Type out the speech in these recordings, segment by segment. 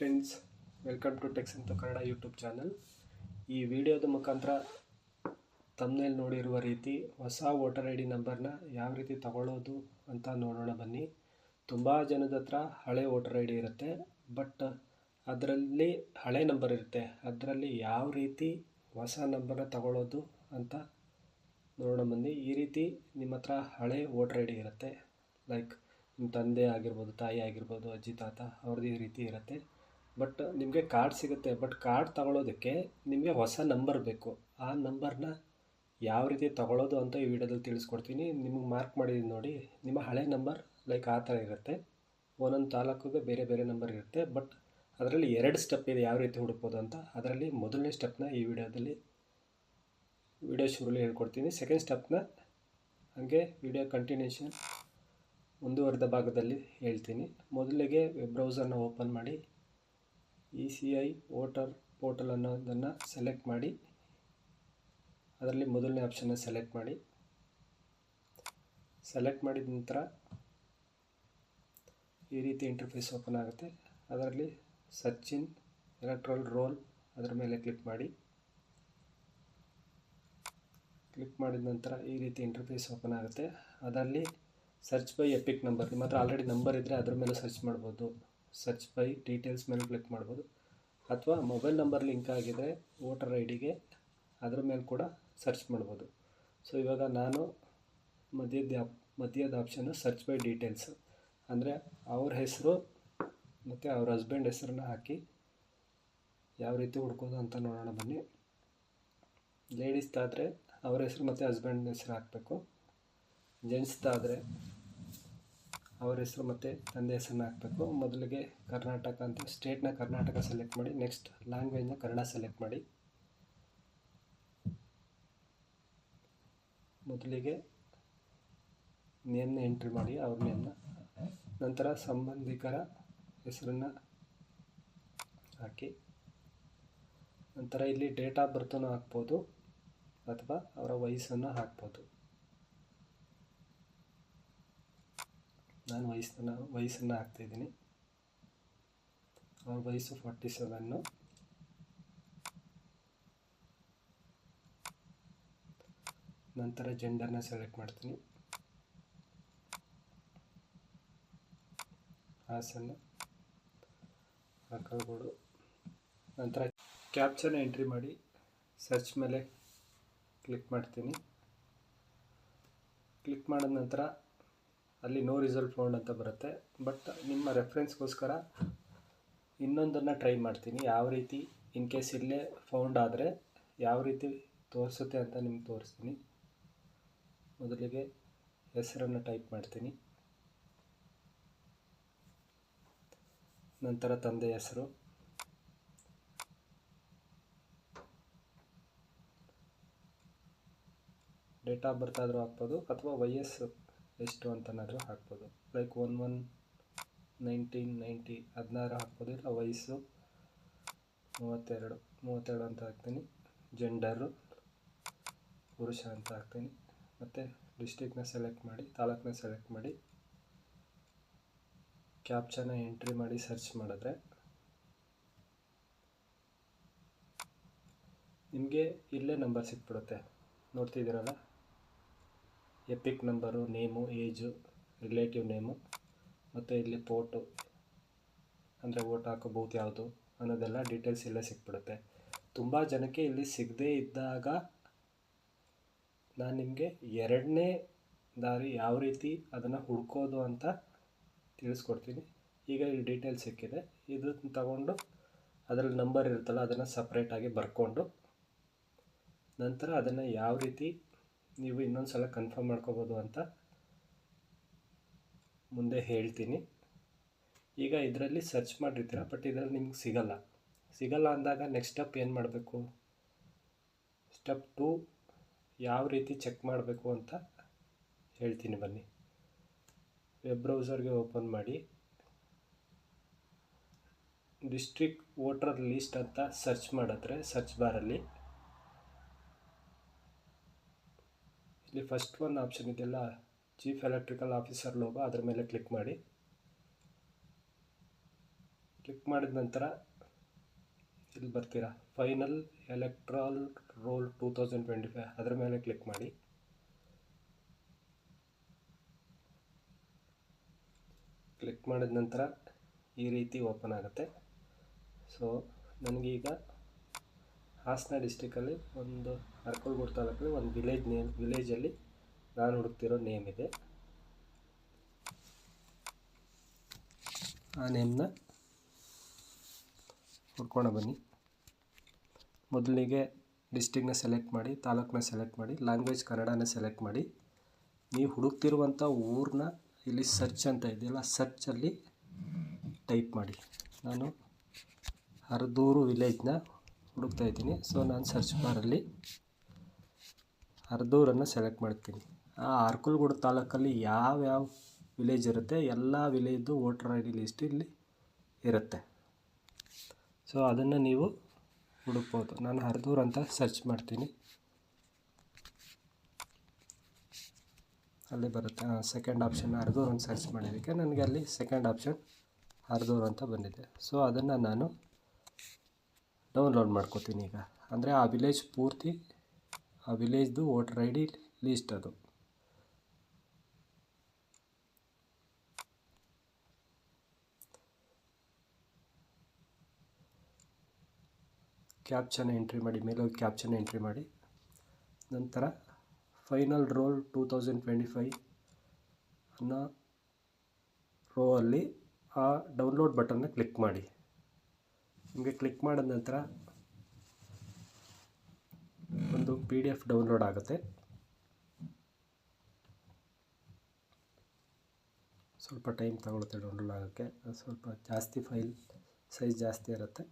Friends, welcome to text ಅಂತ Kannada YouTube channel. ಈ ವಿಡಿಯೋದ ಮುಖಾಂತರ ತಮ್ಮನೇಲಿ ನೋಡಿರುವ ರೀತಿ ಹೊಸ ವೋಟರ್ ಐ ಡಿ ನಂಬರ್ನ ಯಾವ ರೀತಿ ತಗೊಳ್ಳೋದು ಅಂತ ನೋಡೋಣ ಬನ್ನಿ. ತುಂಬ ಜನದ ಹತ್ರ ಹಳೆ ವೋಟರ್ ಐ ಡಿ ಇರುತ್ತೆ, ಬಟ್ ಅದರಲ್ಲಿ ಹಳೆ ನಂಬರ್ ಇರುತ್ತೆ. ಅದರಲ್ಲಿ ಯಾವ ರೀತಿ ಹೊಸ ನಂಬರ್ನ ತಗೊಳ್ಳೋದು ಅಂತ ನೋಡೋಣ ಬನ್ನಿ. ಈ ರೀತಿ ನಿಮ್ಮ ಹತ್ರ ಹಳೆ ವೋಟರ್ ಐ ಡಿ ಇರುತ್ತೆ. ಲೈಕ್ ನಿಮ್ಮ ತಂದೆ ಆಗಿರ್ಬೋದು, ತಾಯಿ ಆಗಿರ್ಬೋದು, ಅಜ್ಜಿ, ತಾತ ಅವ್ರದ್ದು ಈ ರೀತಿ ಇರುತ್ತೆ. ಬಟ್ ನಿಮಗೆ ಕಾರ್ಡ್ ಸಿಗುತ್ತೆ. ಬಟ್ ಕಾರ್ಡ್ ತಗೊಳ್ಳೋದಕ್ಕೆ ನಿಮಗೆ ಹೊಸ ನಂಬರ್ ಬೇಕು. ಆ ನಂಬರ್ನ ಯಾವ ರೀತಿ ತಗೊಳ್ಳೋದು ಅಂತ ಈ ವಿಡಿಯೋದಲ್ಲಿ ತಿಳಿಸ್ಕೊಡ್ತೀನಿ. ನಿಮಗೆ ಮಾರ್ಕ್ ಮಾಡಿದ್ದೀನಿ ನೋಡಿ. ನಿಮ್ಮ ಹಳೆ ನಂಬರ್ ಲೈಕ್ ಆ ಥರ ಇರುತ್ತೆ. ಒಂದೊಂದು ತಾಲೂಕಿಗೆ ಬೇರೆ ಬೇರೆ ನಂಬರ್ ಇರುತ್ತೆ. ಬಟ್ ಅದರಲ್ಲಿ ಎರಡು ಸ್ಟೆಪ್ ಇದೆ ಯಾವ ರೀತಿ ಹುಡುಕ್ಬೋದು ಅಂತ. ಅದರಲ್ಲಿ ಮೊದಲನೇ ಸ್ಟೆಪ್ನ ಈ ವಿಡಿಯೋದಲ್ಲಿ ವಿಡಿಯೋ ಶುರುಲಿ ಹೇಳ್ಕೊಡ್ತೀನಿ. ಸೆಕೆಂಡ್ ಸ್ಟೆಪ್ನ ಹಾಗೆ ವಿಡಿಯೋ ಕಂಟಿನ್ಯೂಷನ್ ಮುಂದುವರೆದ ಭಾಗದಲ್ಲಿ ಹೇಳ್ತೀನಿ. ಮೊದಲಿಗೆ ವೆಬ್ ಬ್ರೌಸರ್ನ ಓಪನ್ ಮಾಡಿ. E C I voter portal ಅನ್ನೋದನ್ನು ಸೆಲೆಕ್ಟ್ ಮಾಡಿ, ಅದರಲ್ಲಿ ಮೊದಲನೇ ಆಪ್ಷನ್ನ ಸೆಲೆಕ್ಟ್ ಮಾಡಿ. ಸೆಲೆಕ್ಟ್ ಮಾಡಿದ ನಂತರ ಈ ರೀತಿ ಇಂಟರ್ಫೇಸ್ ಓಪನ್ ಆಗುತ್ತೆ. ಅದರಲ್ಲಿ ಸಚಿನ್, ಎಲೆಕ್ಟ್ರಲ್ ರೋಲ್ ಅದರ ಮೇಲೆ ಕ್ಲಿಕ್ ಮಾಡಿ. ಕ್ಲಿಕ್ ಮಾಡಿದ ನಂತರ ಈ ರೀತಿ ಇಂಟರ್ಫೇಸ್ ಓಪನ್ ಆಗುತ್ತೆ. ಅದರಲ್ಲಿ ಸರ್ಚ್ ಬೈ ಎಪಿಕ್ ನಂಬರ್, ನಿಮ್ಮ ಹತ್ರ ಆಲ್ರೆಡಿ ನಂಬರ್ ಇದ್ದರೆ ಅದ್ರ ಮೇಲೆ ಸರ್ಚ್ ಮಾಡ್ಬೋದು. ಸರ್ಚ್ ಬೈ ಡೀಟೇಲ್ಸ್ ಮೇಲೆ ಕ್ಲಿಕ್ ಮಾಡ್ಬೋದು. ಅಥವಾ ಮೊಬೈಲ್ ನಂಬರ್ ಲಿಂಕ್ ಆಗಿದ್ದರೆ ವೋಟರ್ ಐ ಡಿಗೆ ಅದ್ರ ಮೇಲೆ ಕೂಡ ಸರ್ಚ್ ಮಾಡ್ಬೋದು. ಸೊ ಇವಾಗ ನಾನು ಮಧ್ಯದ ಮಧ್ಯದ ಆಪ್ಷನ್ನು ಸರ್ಚ್ ಬೈ ಡೀಟೇಲ್ಸ್ ಅಂದರೆ ಅವ್ರ ಹೆಸರು ಮತ್ತು ಅವ್ರ ಹಸ್ಬೆಂಡ್ ಹೆಸರನ್ನ ಹಾಕಿ ಯಾವ ರೀತಿ ಹುಡ್ಕೋದು ಅಂತ ನೋಡೋಣ ಬನ್ನಿ. ಲೇಡೀಸ್ದಾದರೆ ಅವ್ರ ಹೆಸರು ಮತ್ತು ಹಸ್ಬೆಂಡ್ ಹೆಸರು ಹಾಕಬೇಕು. ಜೆಂಟ್ಸ್ದಾದರೆ ಅವ್ರ ಹೆಸರು ಮತ್ತು ತಂದೆ ಹೆಸರನ್ನ ಹಾಕಬೇಕು. ಮೊದಲಿಗೆ ಕರ್ನಾಟಕ ಅಂತ ಸ್ಟೇಟ್ನ ಕರ್ನಾಟಕ ಸೆಲೆಕ್ಟ್ ಮಾಡಿ ನೆಕ್ಸ್ಟ್ ಲ್ಯಾಂಗ್ವೇಜ್ನ ಕನ್ನಡ ಸೆಲೆಕ್ಟ್ ಮಾಡಿ. ಮೊದಲಿಗೆ ನೇಮ್ನ ಎಂಟ್ರಿ ಮಾಡಿ, ಅವ್ರ ನೇಮ್ನ ನಂತರ ಸಂಬಂಧಿಕರ ಹೆಸರನ್ನು ಹಾಕಿ, ನಂತರ ಇಲ್ಲಿ ಡೇಟ್ ಆಫ್ ಬರ್ತನ್ನು ಹಾಕ್ಬೋದು, ಅಥವಾ ಅವರ ವಯಸ್ಸನ್ನು ಹಾಕ್ಬೋದು. ನಾನು ವಯಸ್ಸನ್ನು ವಯಸ್ಸನ್ನು ಹಾಕ್ತಾಯಿದ್ದೀನಿ ಅವ್ರ ವಯಸ್ಸು ಫಾರ್ಟಿ ಸೆವೆನ್ನು ನಂತರ ಜೆಂಡರ್ನ ಸೆಲೆಕ್ಟ್ ಮಾಡ್ತೀನಿ. ಹಾಸನ್ನು ಕಾಸರಗೋಡು ನಂತರ ಕ್ಯಾಪ್ಚರ್ನ ಎಂಟ್ರಿ ಮಾಡಿ ಸರ್ಚ್ ಮೇಲೆ ಕ್ಲಿಕ್ ಮಾಡ್ತೀನಿ. ಕ್ಲಿಕ್ ಮಾಡಿದ ನಂತರ ಅಲ್ಲಿ ನೋ ರಿಸಲ್ಟ್ ಫೌಂಡ್ ಅಂತ ಬರುತ್ತೆ. ಬಟ್ ನಿಮ್ಮ ರೆಫ್ರೆನ್ಸ್ಗೋಸ್ಕರ ಇನ್ನೊಂದನ್ನು ಟ್ರೈ ಮಾಡ್ತೀನಿ. ಯಾವ ರೀತಿ ಇನ್ ಕೇಸ್ ಇಲ್ಲೇ ಫೌಂಡ್ ಆದರೆ ಯಾವ ರೀತಿ ತೋರಿಸುತ್ತೆ ಅಂತ ನಿಮ್ಗೆ ತೋರಿಸ್ತೀನಿ. ಮೊದಲಿಗೆ ಹೆಸರನ್ನು ಟೈಪ್ ಮಾಡ್ತೀನಿ. ನಂತರ ತಂದೆ ಹೆಸರು. ಡೇಟ್ ಆಫ್ ಬರ್ತ್ ಆದರೂ ಹಾಕ್ಬೋದು ಅಥವಾ ವಯಸ್ಸು ಎಷ್ಟು ಅಂತನಾದರೂ ಹಾಕ್ಬೋದು. Like one one nineteen ninety ಹದಿನಾರು ಹಾಕ್ಬೋದು ಇಲ್ಲ ವಯಸ್ಸು ಮೂವತ್ತೆರಡು ಮೂವತ್ತೆರಡು ಅಂತ ಹಾಕ್ತೀನಿ. ಜೆಂಡರು ಪುರುಷ ಅಂತ ಹಾಕ್ತೀನಿ. ಮತ್ತು ಡಿಸ್ಟಿಕ್ನ ಸೆಲೆಕ್ಟ್ ಮಾಡಿ ತಾಲೂಕನ್ನ ಸೆಲೆಕ್ಟ್ ಮಾಡಿ ಕ್ಯಾಪ್ಚನ ಎಂಟ್ರಿ ಮಾಡಿ ಸರ್ಚ್ ಮಾಡಿದ್ರೆ ನಿಮಗೆ ಇಲ್ಲೇ ನಂಬರ್ ಸಿಕ್ಬಿಡುತ್ತೆ. ನೋಡ್ತಿದ್ದೀರಲ್ಲ? EPIC number, name, age, relative name, ಮತ್ತು ಇಲ್ಲಿ ಪೋಟು ಅಂದರೆ ಓಟ್ ಹಾಕೋ ಯಾವುದು ಅನ್ನೋದೆಲ್ಲ ಡೀಟೇಲ್ಸ್ ಇಲ್ಲೇ ಸಿಕ್ಬಿಡುತ್ತೆ. ತುಂಬ ಜನಕ್ಕೆ ಇಲ್ಲಿ ಸಿಗದೇ ಇದ್ದಾಗ ನಾನು ನಿಮಗೆ ಎರಡನೇ ದಾರಿ ಯಾವ ರೀತಿ ಅದನ್ನು ಹುಡ್ಕೋದು ಅಂತ ತಿಳಿಸ್ಕೊಡ್ತೀನಿ. ಈಗ ಇಲ್ಲಿ ಡೀಟೇಲ್ಸ್ ಸಿಕ್ಕಿದೆ. ಇದನ್ನು ತಗೊಂಡು ಅದರಲ್ಲಿ ನಂಬರ್ ಇರುತ್ತಲ್ಲ, ಅದನ್ನು ಸಪ್ರೇಟಾಗಿ ಬರ್ಕೊಂಡು ನಂತರ ಅದನ್ನು ಯಾವ ರೀತಿ ನೀವು ಇನ್ನೊಂದು ಸಲ ಕನ್ಫರ್ಮ್ ಮಾಡ್ಕೋಬೋದು ಅಂತ ಮುಂದೆ ಹೇಳ್ತೀನಿ. ಈಗ ಇದರಲ್ಲಿ ಸರ್ಚ್ ಮಾಡಿರ್ತೀರ ಬಟ್ ಇದರಲ್ಲಿ ನಿಮ್ಗೆ ಸಿಗಲ್ಲ. ಸಿಗಲ್ಲ ಅಂದಾಗ ನೆಕ್ಸ್ಟ್ ಸ್ಟೆಪ್ ಏನು ಮಾಡಬೇಕು? ಸ್ಟೆಪ್ ಟು ಯಾವ ರೀತಿ ಚೆಕ್ ಮಾಡಬೇಕು ಅಂತ ಹೇಳ್ತೀನಿ ಬನ್ನಿ. ವೆಬ್ ಬ್ರೌಸರ್ಗೆ ಓಪನ್ ಮಾಡಿ. ಡಿಸ್ಟ್ರಿಕ್ಟ್ ವೋಟರ್ ಲೀಸ್ಟ್ ಅಂತ ಸರ್ಚ್ ಮಾಡಿದ್ರೆ ಸರ್ಚ್ ಬಾರಲ್ಲಿ ಇಲ್ಲಿ ಫಸ್ಟ್ ಒನ್ ಆಪ್ಷನ್ ಇದೆಯಲ್ಲ ಚೀಫ್ ಎಲೆಕ್ಟ್ರಿಕಲ್ ಆಫೀಸರ್ ಲೋಗೋ ಅದರ ಮೇಲೆ ಕ್ಲಿಕ್ ಮಾಡಿ. ಕ್ಲಿಕ್ ಮಾಡಿದ ನಂತರ ಇಲ್ಲಿ ಬರ್ತೀರಾ final electoral roll two thousand twenty five ಅದರ ಮೇಲೆ ಕ್ಲಿಕ್ ಮಾಡಿ. ಕ್ಲಿಕ್ ಮಾಡಿದ ನಂತರ ಈ ರೀತಿ ಓಪನ್ ಆಗುತ್ತೆ. ಸೊ ನನಗೀಗ ಹಾಸನ ಡಿಸ್ಟಿಕಲ್ಲಿ ಒಂದು ಅರ್ಕಲ್ಗೂಡು ತಾಲೂಕಲ್ಲಿ ಒಂದು ವಿಲೇಜ್ ನೇಮ್ ವಿಲೇಜಲ್ಲಿ ನಾನು ಹುಡುಕ್ತಿರೋ ನೇಮ್ ಇದೆ. ಆ ನೇಮ್ನ ಹುಡ್ಕೊಂಡು ಬನ್ನಿ. ಮೊದಲಿಗೆ ಡಿಸ್ಟಿಕ್ನ ಸೆಲೆಕ್ಟ್ ಮಾಡಿ ತಾಲೂಕನ್ನ ಸೆಲೆಕ್ಟ್ ಮಾಡಿ ಲ್ಯಾಂಗ್ವೇಜ್ ಕನ್ನಡನ ಸೆಲೆಕ್ಟ್ ಮಾಡಿ. ನೀವು ಹುಡುಕ್ತಿರುವಂಥ ಊರನ್ನ ಇಲ್ಲಿ ಸರ್ಚ್ ಅಂತ ಇದೆಯಲ್ಲ ಸರ್ಚಲ್ಲಿ ಟೈಪ್ ಮಾಡಿ. ನಾನು ಹರದೂರು ವಿಲೇಜ್ನ ಹುಡುಕ್ತಾ ಇದ್ದೀನಿ. ಸೊ ನಾನು ಸರ್ಚ್ ಬಾರಲ್ಲಿ ಅರ್ಧೂರನ್ನು ಸೆಲೆಕ್ಟ್ ಮಾಡ್ತೀನಿ. ಆ ಅರ್ಕಲ್ಗೂಡು ತಾಲೂಕಲ್ಲಿ ಯಾವ್ಯಾವ ವಿಲೇಜ್ ಇರುತ್ತೆ, ಎಲ್ಲ ವಿಲೇಜ್ದು ವೋಟರ್ ಐ ಡಿ ಲಿಸ್ಟ್ ಇಲ್ಲಿ ಇರುತ್ತೆ. ಸೊ ಅದನ್ನು ನೀವು ಹುಡುಕ್ಬೋದು. ನಾನು ಹರಿದೂರ್ ಅಂತ ಸರ್ಚ್ ಮಾಡ್ತೀನಿ. ಅಲ್ಲಿ ಬರುತ್ತೆ. ಸೆಕೆಂಡ್ ಆಪ್ಷನ್ ಹರಿದೂರ್ ಅಂತ ಸರ್ಚ್ ಮಾಡಿದ್ದಕ್ಕೆ ನನಗೆ ಅಲ್ಲಿ ಸೆಕೆಂಡ್ ಆಪ್ಷನ್ ಹರಿದೂರ್ ಅಂತ ಬಂದಿದೆ. ಸೊ ಅದನ್ನು ನಾನು ಡೌನ್ಲೋಡ್ ಮಾಡ್ಕೋತೀನಿ ಈಗ. ಅಂದರೆ ಆ ವಿಲೇಜ್ ಪೂರ್ತಿ, ಆ ವಿಲೇಜ್ದು ವೋಟರ್ ಐ ಡಿ ಲೀಸ್ಟ್ ಅದು. ಕ್ಯಾಪ್ಷನ್ ಎಂಟ್ರಿ ಮಾಡಿ, ಮೇಲೋಗಿ ಕ್ಯಾಪ್ಷನ್ ಎಂಟ್ರಿ ಮಾಡಿ. ನಂತರ final roll two thousand twenty five ಅನ್ನೋ ರೋ ಅಲ್ಲಿ ಆ ಡೌನ್ಲೋಡ್ ಬಟನ್ನ ಕ್ಲಿಕ್ ಮಾಡಿ ನಿಮಗೆ ಕ್ಲಿಕ್ ಮಾಡಿದ ನಂತರ ಒಂದು ಪಿ ಡಿ ಎಫ್ ಡೌನ್ಲೋಡ್ ಆಗುತ್ತೆ. ಸ್ವಲ್ಪ ಟೈಮ್ ತಗೊಳುತ್ತೆ ಡೌನ್ಲೋಡ್ ಆಗೋಕ್ಕೆ. ಸ್ವಲ್ಪ ಜಾಸ್ತಿ ಫೈಲ್, ಸೈಜ್ ಜಾಸ್ತಿ ಇರುತ್ತೆ.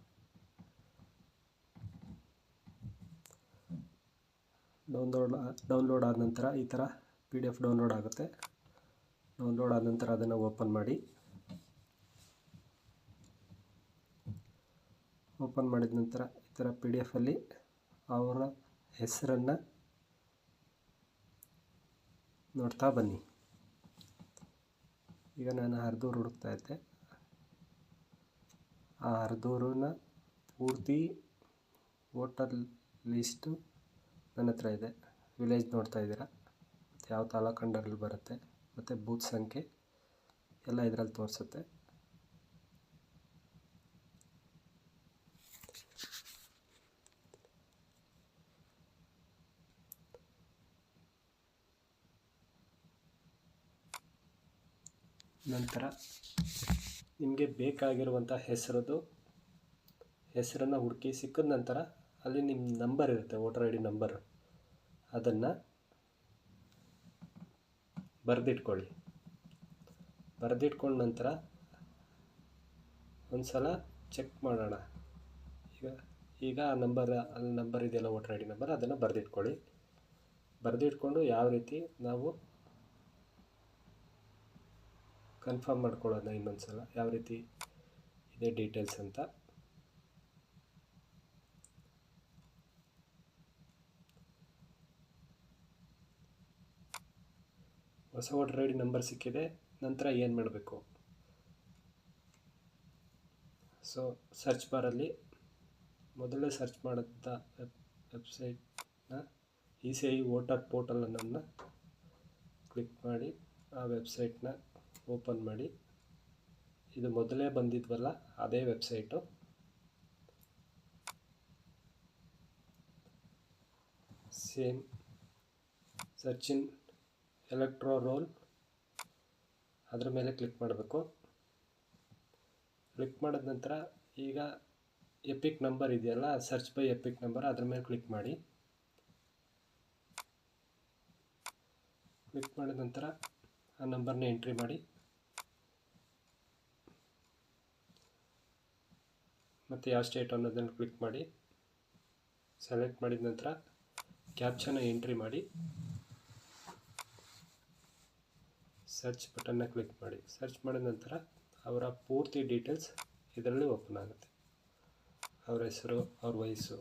ಡೌನ್ಲೋಡ್ ಡೌನ್ಲೋಡ್ ಆದ ನಂತರ ಈ ಥರ ಪಿ ಡಿ ಎಫ್ ಡೌನ್ಲೋಡ್ ಆಗುತ್ತೆ. ಡೌನ್ಲೋಡ್ ಆದ ನಂತರ ಅದನ್ನು ಓಪನ್ ಮಾಡಿ. ಓಪನ್ ಮಾಡಿದ ನಂತರ ಈ ಥರ ಪಿ ಡಿ ಎಫಲ್ಲಿ ಅವರ ಹೆಸರನ್ನು ನೋಡ್ತಾ ಬನ್ನಿ. ಈಗ ನಾನು ಹರಿದೂರು ಹುಡುಕ್ತಾ ಇದ್ದೆ. ಆ ಹರಿದೂರನ್ನ ಪೂರ್ತಿ ವೋಟರ್ ಲೀಸ್ಟು ನನ್ನ ಹತ್ರ ಇದೆ. ವಿಲೇಜ್ ನೋಡ್ತಾ ಇದ್ದೀರಾ? ಮತ್ತು ಯಾವ ತಾಲೂಕು ಬರುತ್ತೆ? ಮತ್ತು ಬೂತ್ ಸಂಖ್ಯೆ ಎಲ್ಲ ಇದರಲ್ಲಿ ತೋರಿಸುತ್ತೆ. ನಂತರ ನಿಮಗೆ ಬೇಕಾಗಿರುವಂಥ ಹೆಸರದು, ಹೆಸರನ್ನು ಹುಡುಕಿ ಸಿಕ್ಕಿದ ನಂತರ ಅಲ್ಲಿ ನಿಮ್ಮ ನಂಬರ್ ಇರುತ್ತೆ ವೋಟರ್ ಐ ಡಿ ನಂಬರ್ ಅದನ್ನು ಬರೆದಿಟ್ಕೊಳ್ಳಿ. ಬರೆದಿಟ್ಕೊಂಡ ನಂತರ ಒಂದು ಸಲ ಚೆಕ್ ಮಾಡೋಣ. ಈಗ ಈಗ ಆ ನಂಬರ್ ಅಲ್ಲಿ ನಂಬರ್ ಇದೆಯಲ್ಲ ವೋಟರ್ ಐ ಡಿ ನಂಬರ್ ಅದನ್ನು ಬರೆದಿಟ್ಕೊಳ್ಳಿ. ಬರೆದಿಟ್ಕೊಂಡು ಯಾವ ರೀತಿ ನಾವು ಕನ್ಫರ್ಮ್ ಮಾಡ್ಕೊಳ್ಳೋಣ ಇನ್ನೊಂದು ಸಲ ಯಾವ ರೀತಿ ಇದೆ ಡೀಟೇಲ್ಸ್ ಅಂತ. ಹೊಸ ವೋಟರ್ ಐ ಡಿ ನಂಬರ್ ಸಿಕ್ಕಿದೆ. ನಂತರ ಏನು ಮಾಡಬೇಕು? ಸೊ ಸರ್ಚ್ ಬಾರಲ್ಲಿ ಮೊದಲೇ ಸರ್ಚ್ ಮಾಡಿದ್ದ web ವೆಬ್ಸೈಟ್ನ E C I voter portal ಅನ್ನೋದನ್ನ ಕ್ಲಿಕ್ ಮಾಡಿ ಆ ವೆಬ್ಸೈಟ್ನ ಓಪನ್ ಮಾಡಿ. ಇದು ಮೊದಲೇ ಬಂದಿದ್ವಲ್ಲ, ಅದೇ website. Same search in electoral roll. ಅದರ ಮೇಲೆ ಕ್ಲಿಕ್ ಮಾಡಬೇಕು. ಕ್ಲಿಕ್ ಮಾಡಿದ ನಂತರ ಈಗ ಎಪಿಕ್ ನಂಬರ್ ಇದೆಯಲ್ಲ, ಸರ್ಚ್ ಬೈ ಎಪಿಕ್ ನಂಬರ್, ಅದ್ರ ಮೇಲೆ ಕ್ಲಿಕ್ ಮಾಡಿ. ಕ್ಲಿಕ್ ಮಾಡಿದ ನಂತರ ಆ ನಂಬರ್ನ ಎಂಟ್ರಿ ಮಾಡಿ. ಮತ್ತು ಯಾವ ಸ್ಟೇಟ್ ಅನ್ನೋದನ್ನು ಕ್ಲಿಕ್ ಮಾಡಿ ಸೆಲೆಕ್ಟ್ ಮಾಡಿದ ನಂತರ ಕ್ಯಾಪ್ಚನ ಎಂಟ್ರಿ ಮಾಡಿ ಸರ್ಚ್ ಬಟನ್ನ ಕ್ಲಿಕ್ ಮಾಡಿ. ಸರ್ಚ್ ಮಾಡಿದ ನಂತರ ಅವರ ಪೂರ್ತಿ ಡೀಟೇಲ್ಸ್ ಇದರಲ್ಲಿ ಓಪನ್ ಆಗುತ್ತೆ. ಅವರ ಹೆಸರು, ಅವ್ರ ವಯಸ್ಸು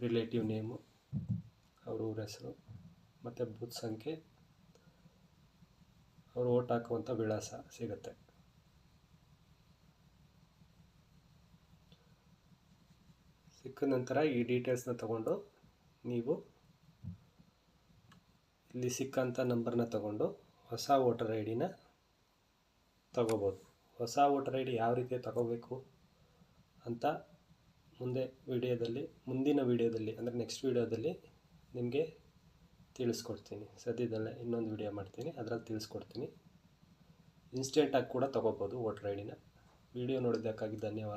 ರಿಲೇಟಿವ್ ನೇಮು ಅವ್ರ ಊರ ಹೆಸರು, ಮತ್ತು ಬೂತ್ ಸಂಖ್ಯೆ, ಅವರು ಓಟ್ ಹಾಕುವಂಥ ವಿಳಾಸ ಸಿಗುತ್ತೆ. ಸಿಕ್ಕ ನಂತರ ಈ ಡೀಟೇಲ್ಸ್ನ ತಗೊಂಡು ನೀವು ಇಲ್ಲಿ ಸಿಕ್ಕಂಥ ನಂಬರ್ನ ತಗೊಂಡು ಹೊಸ ವೋಟರ್ ಐ ಡಿನ ತಗೋಬೋದು. ಹೊಸ ವೋಟರ್ ಐ ಡಿ ಯಾವ ರೀತಿ ತಗೋಬೇಕು ಅಂತ ಮುಂದೆ ವಿಡಿಯೋದಲ್ಲಿ, ಮುಂದಿನ ವಿಡಿಯೋದಲ್ಲಿ, ಅಂದರೆ ನೆಕ್ಸ್ಟ್ ವಿಡಿಯೋದಲ್ಲಿ ನಿಮಗೆ ತಿಳಿಸ್ಕೊಡ್ತೀನಿ. ಸದ್ಯದಲ್ಲೇ ಇನ್ನೊಂದು ವಿಡಿಯೋ ಮಾಡ್ತೀನಿ, ಅದರಲ್ಲಿ ತಿಳಿಸ್ಕೊಡ್ತೀನಿ. ಇನ್ಸ್ಟೆಂಟಾಗಿ ಕೂಡ ತೊಗೋಬೋದು ವೋಟರ್ ಐ ಡಿನ ವಿಡಿಯೋ ನೋಡಿದ್ದಕ್ಕಾಗಿ ಧನ್ಯವಾದ.